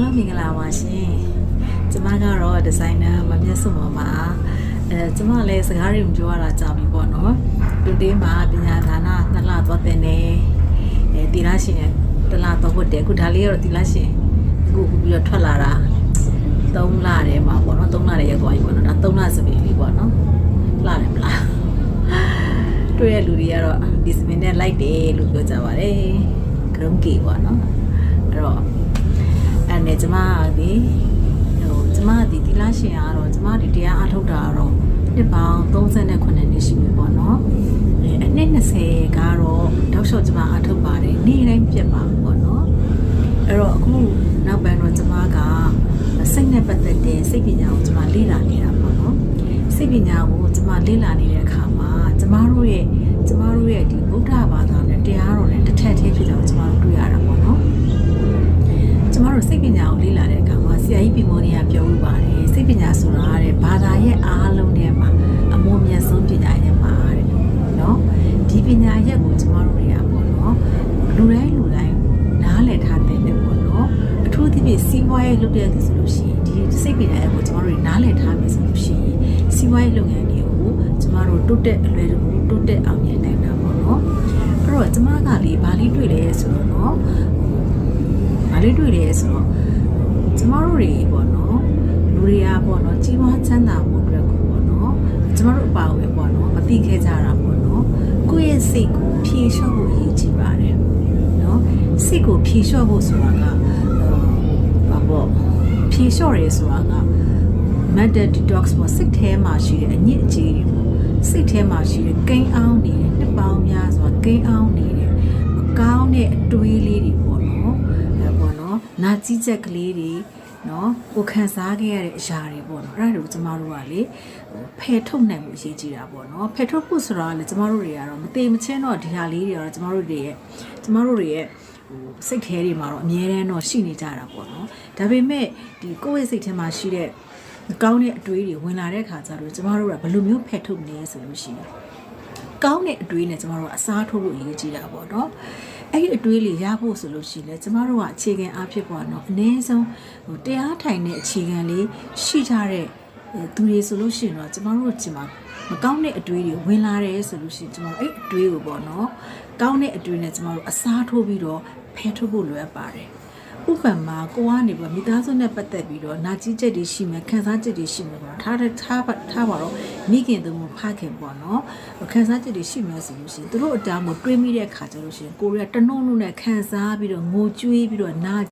အားလုံးမင်္ဂလာပါရှင်ကျမကတော့ဒီဇိုင်နာမမျက်စုံပေါ်မှာအဲကျမလည်းစကားတွေမပြောရတာကြာပြီပေါ့နော်တူတေးမှာပညာဒါနနှစ်လသွားတင်နေအဲတီလာရှင်တစ်လတော့ဟုတ်တယ်အခုဒါလေးကတော့တီလာရှင်အခုပြီးတော့ထွက်လာတာ3လထဲမှာပေါ့နော်3လထဲရောက်သွားပြီပေါ့နော်ဒါ3လစပင်းပြီပေါ့နော်လာတယ်မလားတွေ့တဲ့လူတွေကတော့ဒီစပင်နဲ့လိုက်တယ်လို့ပြောကြပါတယ်ဂရုံးကေပေါ့နော်အဲ့တော့အဲ့ နဲ့ကျမကဒီဟိုကျမဒီဒီလားရှင်ကတော့ကျမဒီတရားအထုတ်တာကတော့နှစ်ပေါင်း38နှစ်ရှိပြီပေါ့နော်အဲအနှစ်20ကတော့တောက်လျှောက်ကျမအထုတ်ပါတယ်နေ့တိုင်းပြတ်ပါပေါ့နော်အဲ့တော့အခုနောက်ပိုင်းတော့ကျမကစိတ်နဲ့ပတ်သက်တဲ့စိတ်ပညာကိုကျမလေ့လာနေတာပေါ့နော်စိတ်ပညာကိုကျမလေ့လာနေတဲ့အခါမှာကျမတို့ရဲ့ကျမတို့ရဲ့ဒီဗုဒ္ဓဘာသာ တဲ့အခါမှာဆရာကြီးပြမောနီကပြောဥပါတယ်စိတ်ပညာဆိုတာတဲ့ဘာသာရဲ့အားလုံးထဲမှာအမွန်မြတ်ဆုံးပညာရဲ့မှာတဲ့နော်ဒီပညာရဲ့ကိုကျမတို့တွေကပေါ့နော်လူတိုင်းလူတိုင်းနားလည်ထားတဲ့ပေါ့နော်အထူးသဖြင့်စီးပွားရေးလုပ်တဲ့သူဆိုလို့ရှိရင်ဒီစိတ်ပညာရဲ့ကိုကျမတို့တွေနားလည်ထားမယ်ဆိုလို့ရှိရင်စီးပွားရေးလုပ်ငန်းတွေကိုကျမတို့တိုးတက်အလွယ်တကူတိုးတက်အောင်မြင်နိုင်တာပေါ့နော်အဲ့တော့ကျမကလေဘာလေးတွေ့လဲဆိုတော့နော်ဘာလေးတွေ့လဲဆိုတော့ ကျမတို့တွေပေါ့နော်လူတွေကပေါ့နော်ကြီးပွားချမ်းသာဖို့အတွက်ကိုပေါ့နော်ကျမတို့အပါအဝင်ပေါ့နော်မသိခဲ့ကြတာပေါ့နော်ကိုယ့်ရဲ့စိတ်ကိုဖြေလျှော့ဖို့အရေးကြီးပါတယ်နော်စိတ်ကိုဖြေလျှော့ဖို့ဆိုတာကဟိုဘာပေါ့ဖြေလျှော့ရဲဆိုတာက mental detox ပေါ့စိတ်ထဲမှာရှိတဲ့အညစ်အကြေးတွေပေါ့စိတ်ထဲမှာရှိတဲ့ကိန်းအောင်နေတဲ့နှစ်ပေါင်းများစွာကိန်းအောင်နေတဲ့မကောင်းတဲ့အတွေးလေးတွေပေါ့နော်အဲပေါ့ နော်နာကြည့်ချက်ကလေးတွေနော်ကိုခံစားခဲ့ရတဲ့အရာတွေပေါ့နော်အဲ့ဒါတွေကိုကျမတို့ကလေဟိုဖယ်ထုတ်နိုင်မှုအရေးကြီးတာပေါ့နော်ဖယ်ထုတ်ဖို့ဆိုတာကလေကျမတို့တွေကတော့မသေးမချင်းတော့ဒီဟာလေးတွေကတော့ကျမတို့တွေရဲ့ကျမတို့တွေရဲ့ဟိုစိတ်ထဲတွေမှာတော့အမြဲတမ်းတော့ရှိနေကြတာပေါ့နော်ဒါပေမဲ့ဒီကိုယ့်ရဲ့စိတ်ထဲမှာရှိတဲ့မကောင်းတဲ့အတွေးတွေဝင်လာတဲ့ခါကျတော့ကျမတို့ကဘယ်လိုမျိုးဖယ်ထုတ်နေလဲဆိုလို့ရှိရင်ကောင်းတဲ့အတွေးနဲ့ကျမတို့ကအစားထိုးဖို့အရေးကြီးတာပေါ့နော် အဲ့ဒီအတွေးလေးရဖို့ဆိုလို့ရှိရင်လည်းကျမတို့ကအခြေခံအားဖြင့်ပေါ့နော်အနည်းဆုံးဟိုတရားထိုင်တဲ့အခြေခံလေးရှိကြတဲ့သူတွေဆိုလို့ရှိရင်တော့ကျမတို့ဒီမှာမကောင်းတဲ့အတွေးတွေဝင်လာတယ်ဆိုလို့ရှိရင်ကျမတို့အဲ့အတွေးကိုပေါ့နော်ကောင်းတဲ့အတွေးနဲ့ကျမတို့အစားထိုးပြီးတော့ဖယ်ထုတ်ဖို့လိုအပ်ပါတယ်ဥပမာကိုကနေပြီးမိသားစုနဲ့ပတ်သက်ပြီးတော့နာကြီးချက်တွေရှိမယ်ခံစားချက်တွေရှိမယ်ပေါ့ထားတဲ့ထားပါထားပါတော့ မိခင်သူမဖခင်ပေါ့နော်ခံစားချက်တွေရှိမယ်ဆိုလို့ရှိရင်သူတို့အတားကိုတွေးမိတဲ့ခါကျလို့ရှိရင်ကိုရီးယားတနှုံးလုံးနဲ့ခံစားပြီးတော့ငိုကြွေးပြီးတော့နာ